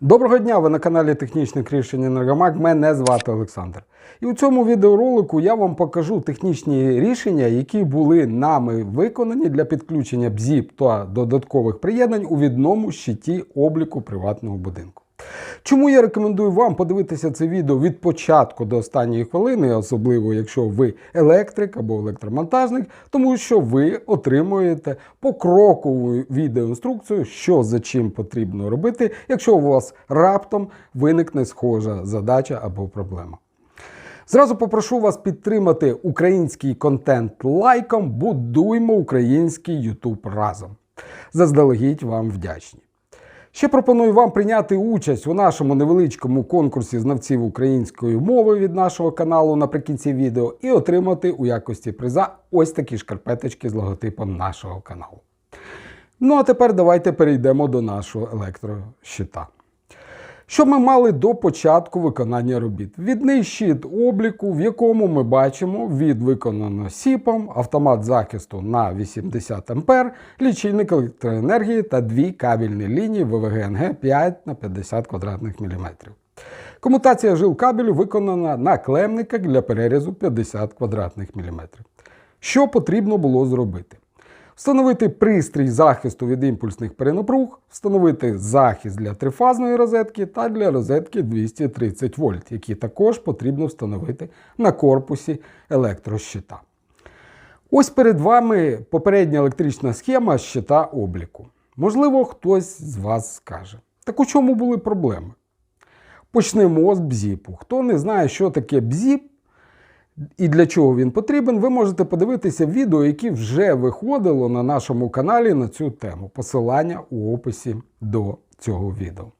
Доброго дня! Ви на каналі Технічних рішень Енергомаг. Мене звати Олександр. І у цьому відеоролику я вам покажу технічні рішення, які були нами виконані для підключення бзіп та додаткових приєднань у відному щиті обліку приватного будинку. Чому я рекомендую вам подивитися це відео від початку до останньої хвилини, особливо якщо ви електрик або електромонтажник, тому що ви отримуєте покрокову відеоінструкцію, що за чим потрібно робити, якщо у вас раптом виникне схожа задача або проблема. Зразу попрошу вас підтримати український контент лайком, будуймо український YouTube разом. Заздалегідь вам вдячні. Ще пропоную вам прийняти участь у нашому невеличкому конкурсі знавців української мови від нашого каналу наприкінці відео і отримати у якості приза ось такі шкарпеточки з логотипом нашого каналу. Ну а тепер давайте перейдемо до нашого електрощита. Що ми мали до початку виконання робіт? Відний щит обліку, в якому ми бачимо від виконано СІПом, автомат захисту на 80 А, лічильник електроенергії та дві кабельні лінії ВВГНГ 5 на 50 квадратних міліметрів. Комутація жил кабелю виконана на клемниках для перерізу 50 квадратних міліметрів. Що потрібно було зробити? Встановити пристрій захисту від імпульсних перенапруг, встановити захист для трифазної розетки та для розетки 230 вольт, які також потрібно встановити на корпусі електрощита. Ось перед вами попередня електрична схема щита обліку. Можливо, хтось з вас скаже. Так у чому були проблеми? Почнемо з бзіпу. Хто не знає, що таке бзіп, і для чого він потрібен, ви можете подивитися відео, яке вже виходило на нашому каналі на цю тему. Посилання у описі до цього відео.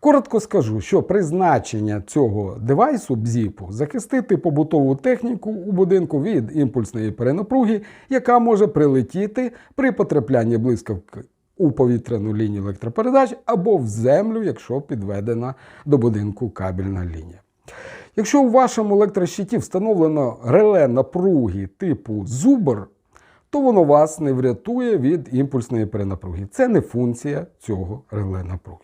Коротко скажу, що призначення цього девайсу бзіпу захистити побутову техніку у будинку від імпульсної перенапруги, яка може прилетіти при потраплянні блискавки у повітряну лінію електропередач або в землю, якщо підведена до будинку кабельна лінія. Якщо у вашому електрощиті встановлено реле напруги типу зубр, то воно вас не врятує від імпульсної перенапруги. Це не функція цього реле напруги.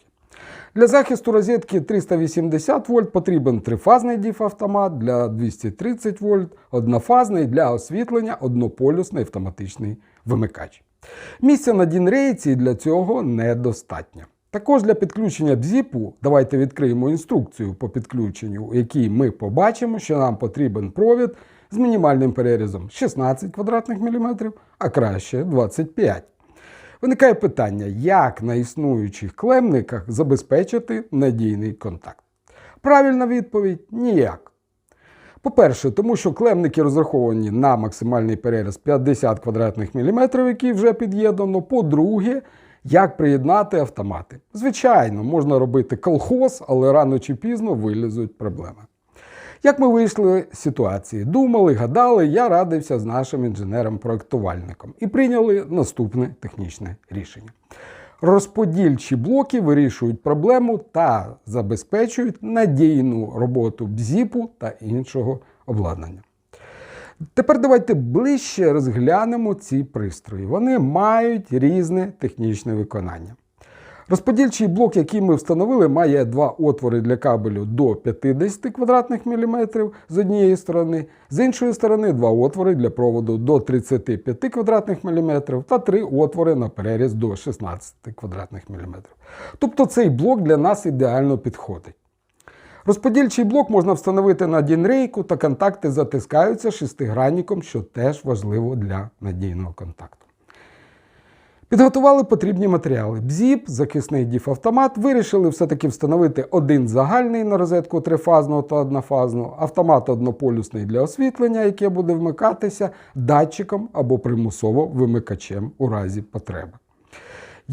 Для захисту розетки 380 вольт потрібен трифазний діфавтомат для 230 вольт, однофазний для освітлення, однополюсний автоматичний вимикач. Місця на дінрейці для цього недостатньо. Також для підключення бзіпу давайте відкриємо інструкцію по підключенню, у якій ми побачимо, що нам потрібен провід з мінімальним перерізом 16 квадратних міліметрів, а краще 25. Виникає питання, як на існуючих клемниках забезпечити надійний контакт. Правильна відповідь ніяк. По-перше, тому що клемники розраховані на максимальний переріз 50 квадратних міліметрів, який вже під'єднано. По-друге, як приєднати автомати? Звичайно, можна робити колхоз, але рано чи пізно вилізуть проблеми. Як ми вийшли з ситуації? Думали, гадали, я радився з нашим інженером-проектувальником і прийняли наступне технічне рішення. Розподільчі блоки вирішують проблему та забезпечують надійну роботу бзіпу та іншого обладнання. Тепер давайте ближче розглянемо ці пристрої. Вони мають різне технічне виконання. Розподільчий блок, який ми встановили, має два отвори для кабелю до 50 квадратних міліметрів з однієї сторони, з іншої сторони два отвори для проводу до 35 квадратних міліметрів та три отвори на переріз до 16 квадратних міліметрів. Тобто цей блок для нас ідеально підходить. Розподільчий блок можна встановити на дінрейку та контакти затискаються шестигранником, що теж важливо для надійного контакту. Підготували потрібні матеріали. Бзіп, захисний діфавтомат. Вирішили все-таки встановити один загальний на розетку трифазного та однофазного, автомат однополюсний для освітлення, яке буде вмикатися датчиком або примусово вимикачем у разі потреби.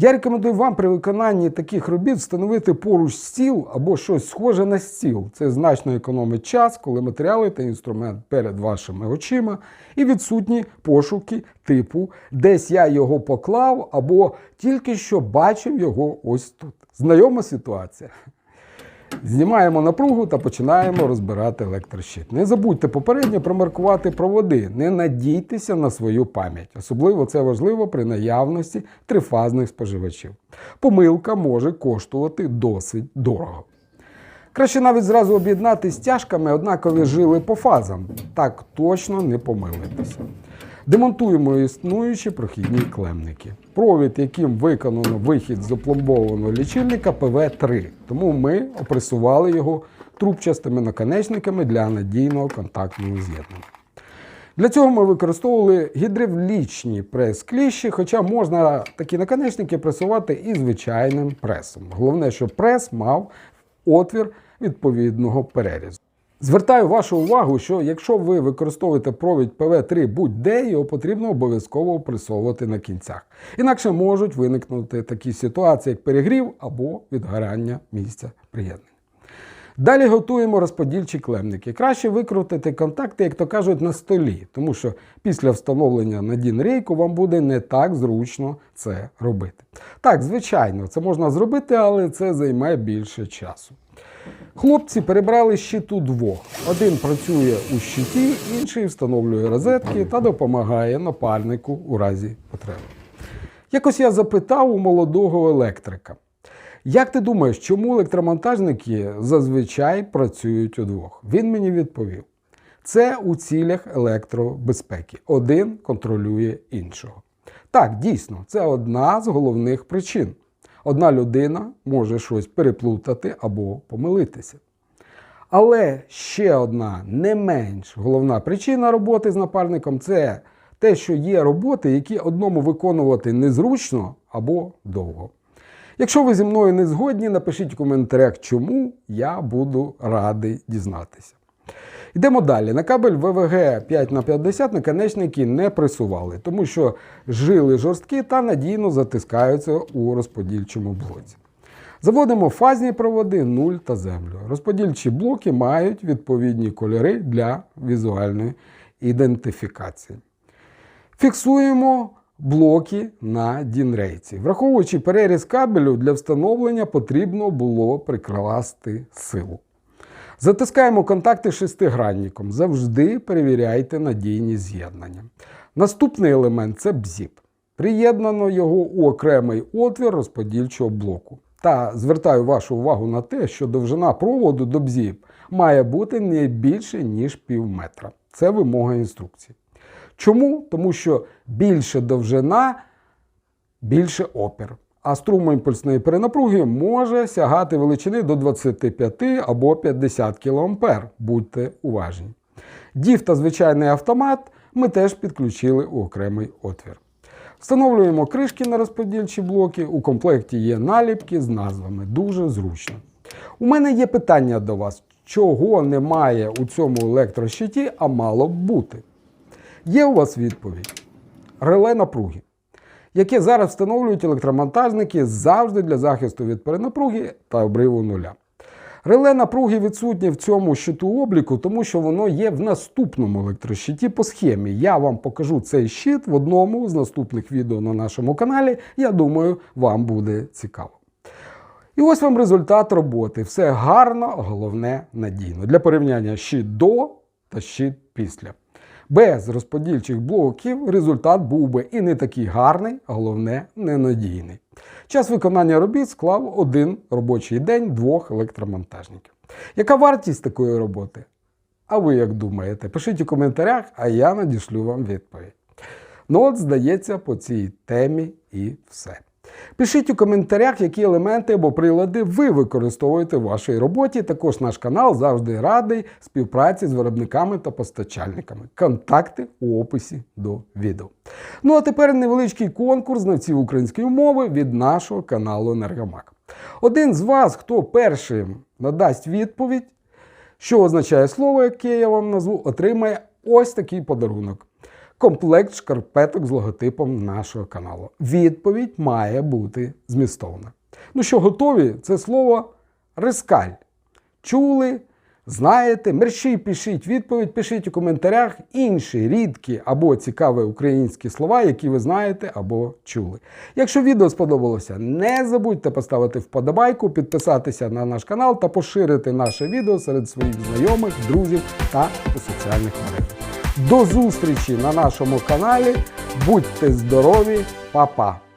Я рекомендую вам при виконанні таких робіт встановити поруч стіл або щось схоже на стіл. Це значно економить час, коли матеріали та інструмент перед вашими очима і відсутні пошуки типу десь я його поклав або тільки що бачив його ось тут. Знайома ситуація. Знімаємо напругу та починаємо розбирати електрощит. Не забудьте попередньо промаркувати проводи. Не надійтеся на свою пам'ять. Особливо це важливо при наявності трифазних споживачів. Помилка може коштувати досить дорого. Краще навіть зразу об'єднати стяжками однакові жили по фазам. Так точно не помилитися. Демонтуємо існуючі прохідні клемники. Провід, яким виконано вихід з опломбованого лічильника ПВ-3. Тому ми опресували його трубчастими наконечниками для надійного контактного з'єднання. Для цього ми використовували гідравлічні прес-кліщі, хоча можна такі наконечники пресувати і звичайним пресом. Головне, щоб прес мав отвір відповідного перерізу. Звертаю вашу увагу, що якщо ви використовуєте провід ПВ3 будь-де, його потрібно обов'язково пресовувати на кінцях. Інакше можуть виникнути такі ситуації, як перегрів або відгорання місця приєднання. Далі готуємо розподільчі клемники. Краще викрутити контакти, як то кажуть, на столі, тому що після встановлення на дін рейку вам буде не так зручно це робити. Так, звичайно, це можна зробити, але це займе більше часу. Хлопці перебрали щиту двох. Один працює у щиті, інший встановлює розетки та допомагає напальнику у разі потреби. Якось я запитав у молодого електрика. Як ти думаєш, чому електромонтажники зазвичай працюють удвох? Він мені відповів: це у цілях електробезпеки. Один контролює іншого. Так, дійсно, це одна з головних причин. Одна людина може щось переплутати або помилитися. Але ще одна не менш головна причина роботи з напарником це те, що є роботи, які одному виконувати незручно або довго. Якщо ви зі мною не згодні, напишіть в коментарях, чому я буду радий дізнатися. Йдемо далі. На кабель ВВГ 5х50 наконечники не пресували, тому що жили жорсткі та надійно затискаються у розподільчому блоці. Заводимо фазні проводи 0 та землю. Розподільчі блоки мають відповідні кольори для візуальної ідентифікації. Фіксуємо блоки на дінрейці. Враховуючи переріз кабелю для встановлення, потрібно було прикласти силу. Затискаємо контакти шестигранником. Завжди перевіряйте надійність з'єднання. Наступний елемент це бзіп. Приєднано його у окремий отвір розподільчого блоку. Та звертаю вашу увагу на те, що довжина проводу до бзіп має бути не більше, ніж пів метра. Це вимога інструкції. Чому? Тому що більше довжина, більше опір. А струм імпульсної перенапруги може сягати величини до 25 або 50 кА. Будьте уважні. Дів та звичайний автомат ми теж підключили у окремий отвір. Встановлюємо кришки на розподільчі блоки. У комплекті є наліпки з назвами. Дуже зручно. У мене є питання до вас, чого немає у цьому електрощиті, а мало б бути. Є у вас відповідь? Реле напруги, яке зараз встановлюють електромонтажники завжди для захисту від перенапруги та обриву нуля. Реле напруги відсутнє в цьому щиту обліку, тому що воно є в наступному електрощиті по схемі. Я вам покажу цей щит в одному з наступних відео на нашому каналі. Я думаю, вам буде цікаво. І ось вам результат роботи. Все гарно, головне надійно. Для порівняння щит до та щит після. Без розподільчих блоків результат був би і не такий гарний, а головне ненадійний. Час виконання робіт склав один робочий день двох електромонтажників. Яка вартість такої роботи? А ви як думаєте? Пишіть у коментарях, а я надішлю вам відповідь. Ну от, здається, по цій темі і все. Пишіть у коментарях, які елементи або прилади ви використовуєте в вашій роботі. Також наш канал завжди радий співпраці з виробниками та постачальниками. Контакти у описі до відео. Ну а тепер невеличкий конкурс знавців української мови від нашого каналу Енергомак. Один з вас, хто першим надасть відповідь, що означає слово, яке я вам назву, отримає ось такий подарунок. Комплект шкарпеток з логотипом нашого каналу. Відповідь має бути змістовна. Ну що, готові? Це слово рискаль. Чули? знаєте. Мерщій пишіть відповідь, пишіть у коментарях інші рідкі або цікаві українські слова, які ви знаєте або чули. Якщо відео сподобалося, не забудьте поставити вподобайку, підписатися на наш канал та поширити наше відео серед своїх знайомих, друзів та у соціальних мережах. До зустрічі на нашому каналі. Будьте здорові, па-па!